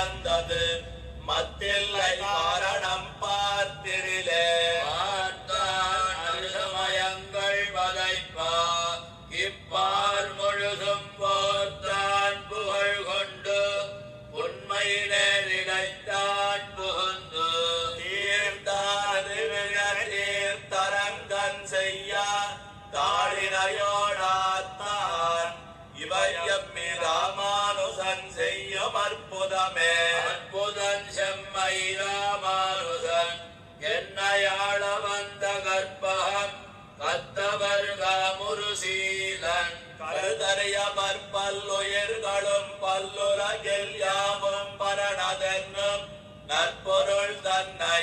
படியில் பிறந்தது மத்தில்லை காரணம் பார்த்திரிலே பார்த்தான் சமயங்கள் வதைப்பா இப்பார் முழுதும் போர்த்தான் புகழ் கொண்டு உண்மையிலே நினைத்தான் புகுந்து. தீர்த்தரங்கன் செய்ய தாழினையோடாத்தான் இவையம் அற்புதமே அற்புதன் செம்மை ராமானுசன் என்னையாள வந்த கற்பகம் கத்தவர் காமுருசீலன் கருதறியமற் பல்லுயிர்களும் பல்லுரகில் யாவும் பரணதென்னும் நற்பொருள் தன்னை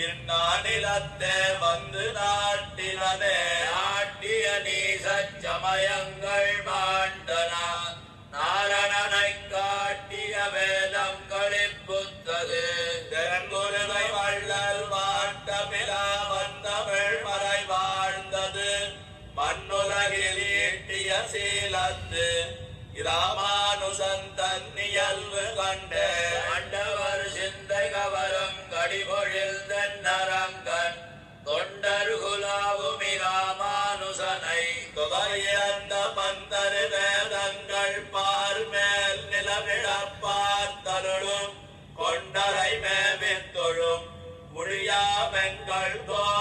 இந்நானிலத்தே வந்து நாட்டினதே. நாட்டிய நீசச்சமயங்கள் மாண்டன. நாரணனை வேதம் களிப்புத்தது தென்குருவை வள்ளல் வாட்டமிலா வந்தமிழ் மறை வாழ்ந்தது. மண்ணுலகில் ஈட்டிய சீலத்து. இராமானுசன் தன்னியல்வு கண்டே Allah.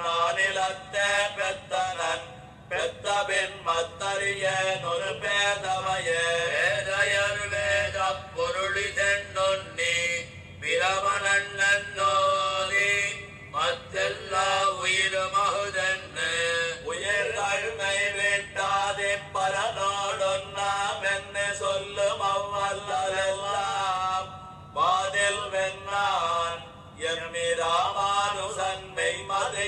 இந்நானிலத்தே பெத்தனன் பெத்தபின் மத்தறிய நொரு பேதமையே வேதையர் பொருளி தென்னொன்னி பிரமணன் நோதி மத்தெல்லா உயிரமகுதென்னு உயிர்கள் வேண்டாதே பரநாடொன்னாம் என்ன சொல்லும் அவ்வல்லரெல்லாம். வாதில் வெண்ணான் எம்மி ராமானுசன்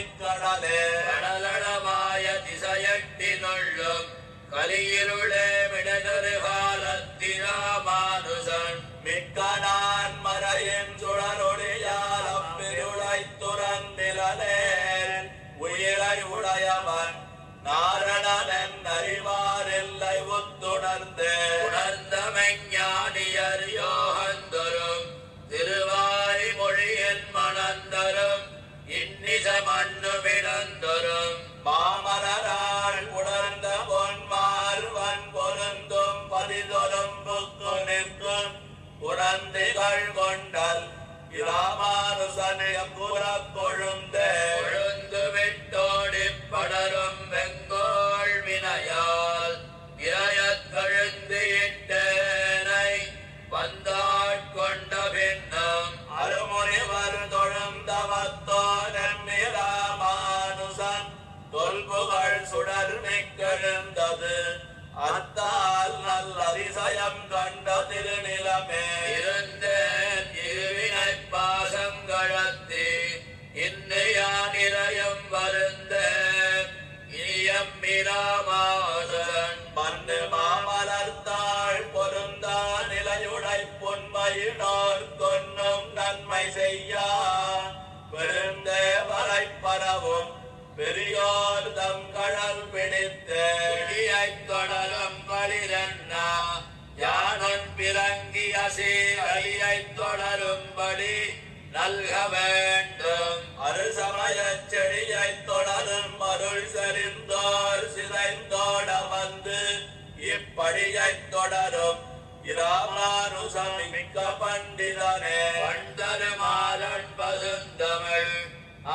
கடலே கடலடமாய திசையட்டினுள்ளும் கலியிருளே விடதொரு காலத்திராமானுசன். மிக்க நான் மறையின் சுடரொடியால் அப்பிருளை துறந்திலனேன். உயிரை உடையவன் நாரணன் அறிவாரில்லை ஒத்துணர்ந்தே உணர்ந்த உணர்ந்திகள் கொண்டல் இராமானுசனய பெரியோர் தம் கடல் பிடித்த தொடரும் களிரண்ணா யானன் பிறங்கி சீரடியைத் தொடரும்படி நல்க வேண்டும். அருசமய செடியை தொடரும் அருள் செறிந்தோர் சிதைந்தோட வந்து இப்படியை தொடரும். இராமானுசம் மிக்க பண்டிதனே பண்டருமாறன் பசுந்தமிழ்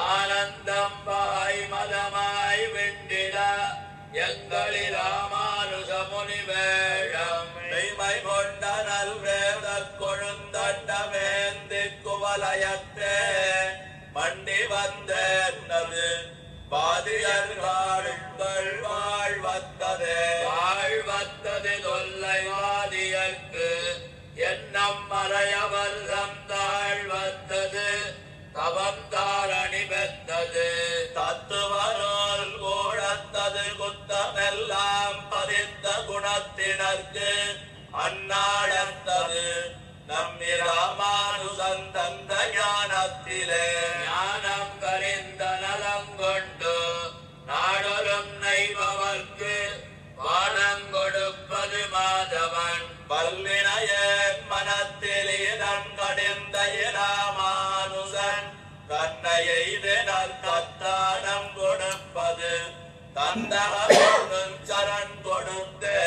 ஆனந்தம் எங்களில் ராமானுச முனிவேழம் மெய்மை கொண்ட நல்வேத கொழுந்தண்ட வேந்தி குவலயத்தே. மண்டி வந்தேன்னது பாதியர்கள் வாழ்வத்ததே. வாழ்வத்தது தொல்லை வாதியர்க்கு என்னம் மறையவல்ல. பதித்த அந்நாடத்தது நம்மி ராமானுசன் தந்த ஞானத்திலே. ஞானம் கரிந்த நலம் கொண்டு நாடொரும் நெய்பவர்க்கு வானம் கொடுப்பது மாதவன். பல்வினையன் மனத்தில் இனம் கடிந்த தத்தானம் கொடுப்பது தந்தகம் சரண் கொடுத்தே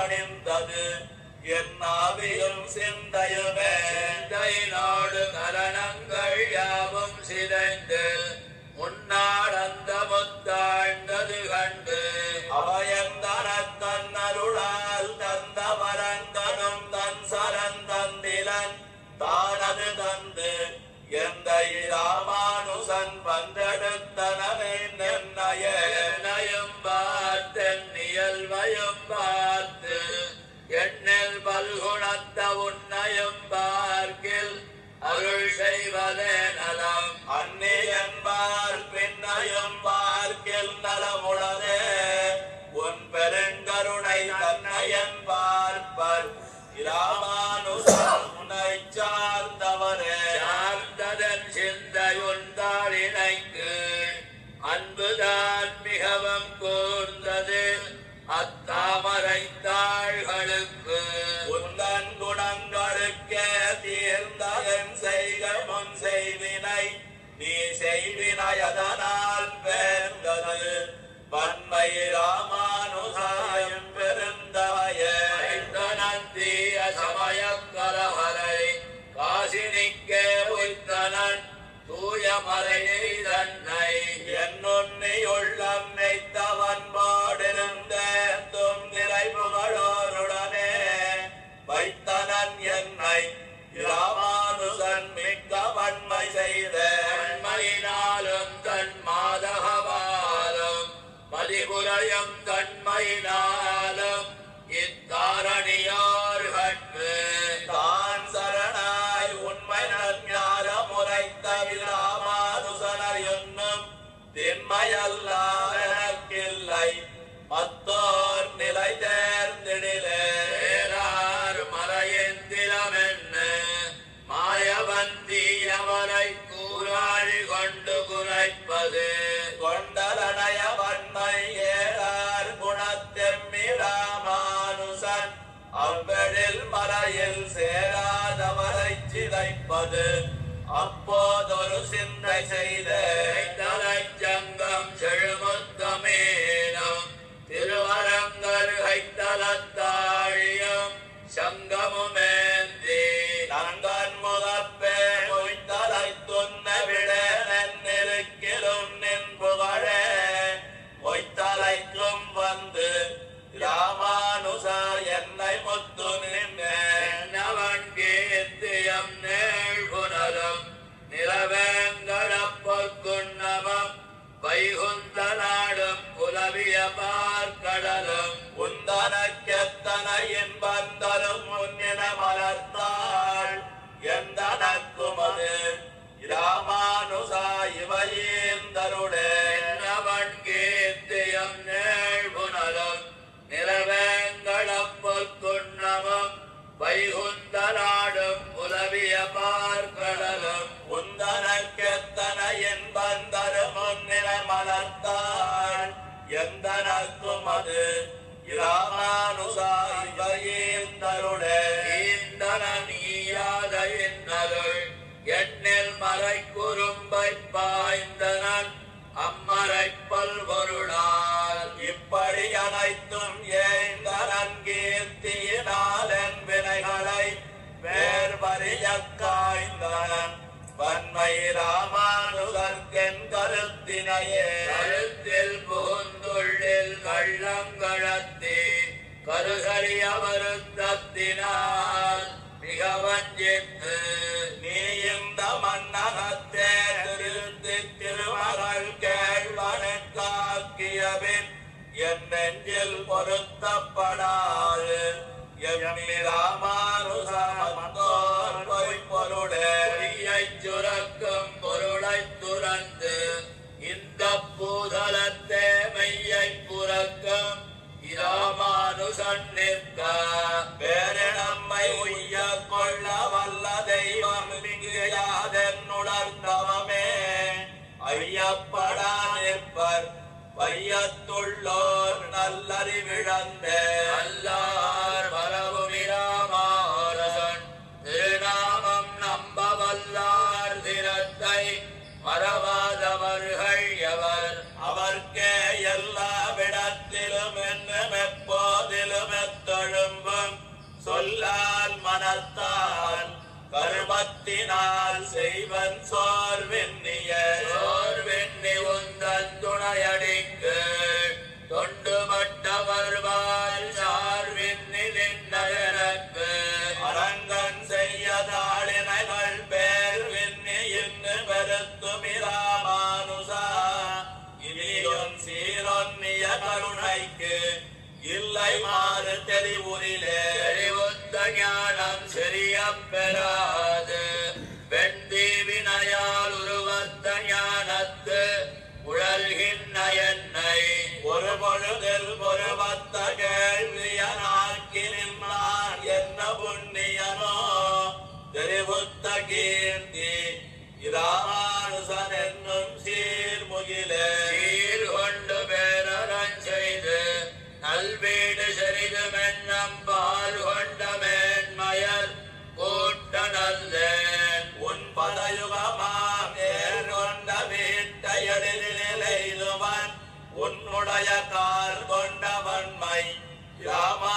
அணிந்தது என் ஆவியும் சிந்தையுமே. நாடு கரணங்கள் யாவும் சிதைந்து முன்னாள் அந்த முத்தாழ்ந்தது கண்டு. அவயந்தன தன்னருளால் தந்த வரங்கனும் தன் சரந்தந்திலன் தானது தந்து. எந்த இராமா செய்வதே நலம் அன்னி என்பார் பின்னையும் பார்க்கில் நலமுளதே உன் பெருங்கருணை தன்னையன் பார்ப்பர் ராமானுசன் உன்னை சார்ந்தவரே வன்மை தன்மையினாலும் இத்தாரணியோர்கட்கு சிதைப்பது அப்போதொரு சிந்தை செய்த எந்தனக்குமது ராமானுசா இவையேந்தருளே ஈந்தனன் ஈயாத இன்னருள் எண்ணில் மறை குறும்பை பாய்ந்தனன் அம்மரை பல்பொருளால் இப்படி அனைத்தும் ஏந்தனன் கீர்த்தியினால் என் வினைகளை வேர்வறிய காய்ந்தனன். வன்மை ராமானுகர்கென் கருத்தினையே. கருத்தில் புகுந்துள்ளில் கள்ளங்கழத்தி கருகறிய வருத்தத்தினால் மிக வஞ்சித்து நீ இந்த மன்னகத்தே திருத்தி திருமகள் கேள்வனுக்காக்கியபின் என் நெஞ்சில் பொருத்தப்படாது. எம்மி ராமானுசமத்தோர் நிற்க பேரிடம்மை உய்ய கொள்ள வல்ல தெய்வம் இங்குயாதென்னுணர்ந்தவமே ஐயப்படா நிற்பர் பையத்துள்ளோர் நல்லறிவிழந்த சொல்லால் மனத்தால் கருமத்தினால் செய்வன் சோர்வின் இராமானுசன் என்னும் சீர்முகிலே. சீர் கொண்டு பேரறஞ் செய்து நல்வீடு செறிது மென்னம் பால் கொண்ட மேன்மயர் கூட்ட நல்லேன் உன் பதயுகமாம் ஏற்கொண்ட வீட்டையடில் நிலைதுவன் உன்னுடைய கால் கொண்ட வன்மை ராமா